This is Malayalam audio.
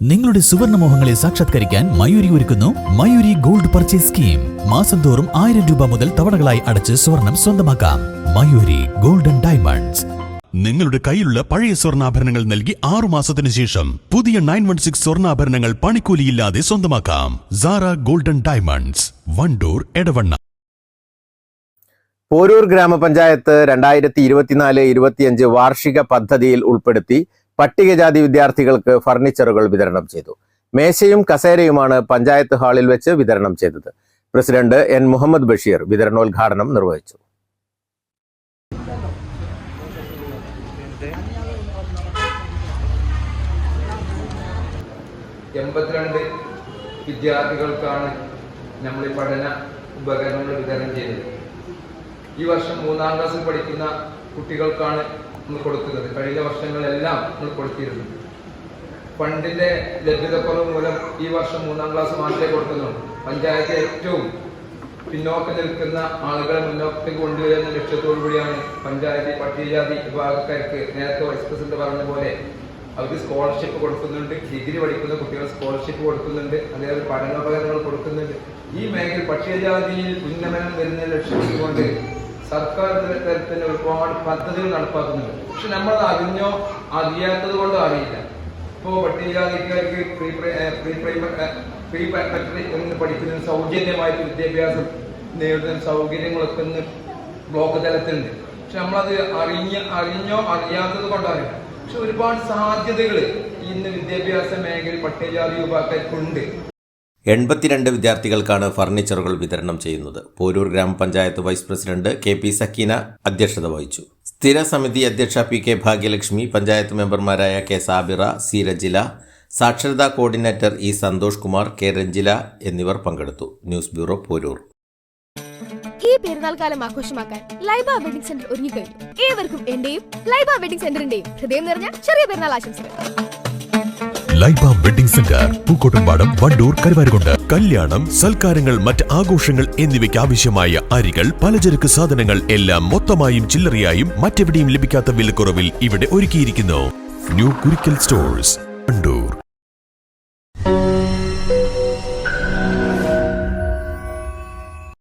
നിങ്ങളുടെ സുവർണ മോഹങ്ങളെ സാക്ഷാത്കരിക്കാൻ മയൂരി ഒരുക്കുന്നു മയൂരി ഗോൾഡ് പർച്ചേസ് സ്കീം. മാസം തോറും ആയിരം രൂപ മുതൽ തവണകളായി അടച്ച് സ്വർണം സ്വന്തമാക്കാം. Mayuri golden diamonds. നിങ്ങളുടെ കയ്യിലുള്ള പഴയ സ്വർണാഭരണങ്ങൾ നൽകി ആറു മാസത്തിനു ശേഷം പുതിയ നയൻ വൺ സിക്സ് സ്വർണാഭരണങ്ങൾ പണിക്കൂലിയില്ലാതെ സ്വന്തമാക്കാം. Sara golden diamonds. Wandoor Edavanna. Poroor ഗ്രാമപഞ്ചായത്ത് രണ്ടായിരത്തി ഇരുപത്തിനാല് ഇരുപത്തിയഞ്ച് വാർഷിക പദ്ധതിയിൽ ഉൾപ്പെടുത്തി പട്ടികജാതി വിദ്യാർത്ഥികൾക്ക് ഫർണിച്ചറുകൾ വിതരണം ചെയ്തു. മേശയും കസേരയുമാണ് പഞ്ചായത്ത് ഹാളിൽ വെച്ച് വിതരണം ചെയ്തത്. പ്രസിഡന്റ് എൻ മുഹമ്മദ് ബഷീർ വിതരണോദ്ഘാടനം നിർവഹിച്ചു. എൺപത്തിരണ്ട് വിദ്യാർത്ഥികൾക്കാണ് നമ്മൾ ഈ പഠന ഉപകരണങ്ങൾ വിതരണം ചെയ്തത്. ഈ വർഷം മൂന്നാം ക്ലാസ്സിൽ പഠിക്കുന്ന കുട്ടികൾക്കാണ് നമ്മൾ കൊടുക്കുന്നത്. കഴിഞ്ഞ വർഷങ്ങളെല്ലാം നമ്മൾ കൊടുത്തിരുന്നു. ഫണ്ടിന്റെ ലഭ്യതക്കുറവ് മൂലം ഈ വർഷം മൂന്നാം ക്ലാസ് മാത്രമേ കൊടുക്കുന്നുള്ളൂ. പഞ്ചായത്ത് ഏറ്റവും പിന്നോക്കം നിൽക്കുന്ന ആളുകളെ മുന്നോട്ടേക്ക് കൊണ്ടുവരുന്ന ലക്ഷ്യത്തോടു കൂടിയാണ് പഞ്ചായത്ത് പട്ടികജാതി വിഭാഗക്കാർക്ക് നേരത്തെ വൈസ് പ്രസിഡന്റ് പറഞ്ഞ പോലെ അവർക്ക് സ്കോളർഷിപ്പ് കൊടുക്കുന്നുണ്ട്. ഡിഗ്രി പഠിക്കുന്ന കുട്ടികൾ സ്കോളർഷിപ്പ് കൊടുക്കുന്നുണ്ട്. അതേപോലെ പഠനോപകരണങ്ങൾ കൊടുക്കുന്നുണ്ട്. ഈ മേഖല പട്ടികജാതിയിൽ ഉന്നമനം വരുന്ന ലക്ഷ്യമിട്ടുകൊണ്ട് സർക്കാർ തരത്തിൽ ഒരുപാട് പദ്ധതികൾ നടപ്പാക്കുന്നുണ്ട്. പക്ഷെ നമ്മൾ അറിഞ്ഞോ അറിയാത്തത് കൊണ്ടോ അറിയില്ല. ഇപ്പോൾ പട്ടികജാതിക്കാർക്ക് പ്രീ പ്രൈ- പ്രീ പ്രൈമറി എന്ന് പഠിക്കുന്ന സൗജന്യമായിട്ട് വിദ്യാഭ്യാസം നേടുന്ന സൗകര്യങ്ങളൊക്കെ ഇന്ന് ബ്ലോക്ക് തലത്തിലുണ്ട്. പക്ഷെ നമ്മളത് അറിഞ്ഞ അറിഞ്ഞോ അറിയാത്തത് കൊണ്ടോ അറിയില്ല. പക്ഷെ ഒരുപാട് സാധ്യതകൾ ഇന്ന് വിദ്യാഭ്യാസ മേഖലയിൽ പട്ടികജാതി വിഭാഗക്കാർക്കുണ്ട് എൺപത്തിരണ്ട് വിദ്യാർത്ഥികൾക്കാണ് ഫർണിച്ചറുകൾ വിതരണം ചെയ്യുന്നത്. Poroor grama panchayat vice president K P Sakkeena അധ്യക്ഷത വഹിച്ചു. സ്ഥിര സമിതി അധ്യക്ഷ പി കെ ഭാഗ്യലക്ഷ്മി പഞ്ചായത്ത് മെമ്പർമാരായ കെ സാബിറ സി രജില സാക്ഷരതാ coordinator E Santhosh Kumar K Ranjila എന്നിവർ പങ്കെടുത്തു. News bureau Poroor. ഈ പെരുന്നാൾ കാലം ആഘോഷമാക്കാൻ ലൈബ വെഡിംഗ് സെന്റർ ഒരുങ്ങിക്കഴിഞ്ഞു ഏവർക്കും എന്റെയും ലൈബ വെഡിംഗ് സെന്ററിന്റെയും ഹൃദയം നിറഞ്ഞ ചെറിയ പെരുന്നാൾ ആശംസകൾ. Laiba wedding centre Pookkottumpadam Wandoor Karuvarakundu. കല്യാണം സൽക്കാരങ്ങൾ മറ്റ് ആഘോഷങ്ങൾ എന്നിവയ്ക്ക് ആവശ്യമായ അരികൾ പലചരക്ക് സാധനങ്ങൾ എല്ലാം മൊത്തമായും ചില്ലറയായും മറ്റെവിടെയും ലഭിക്കാത്ത വിലക്കുറവിൽ ഇവിടെ ഒരുക്കിയിരിക്കുന്നു. New Kurikkal stores Wandoor.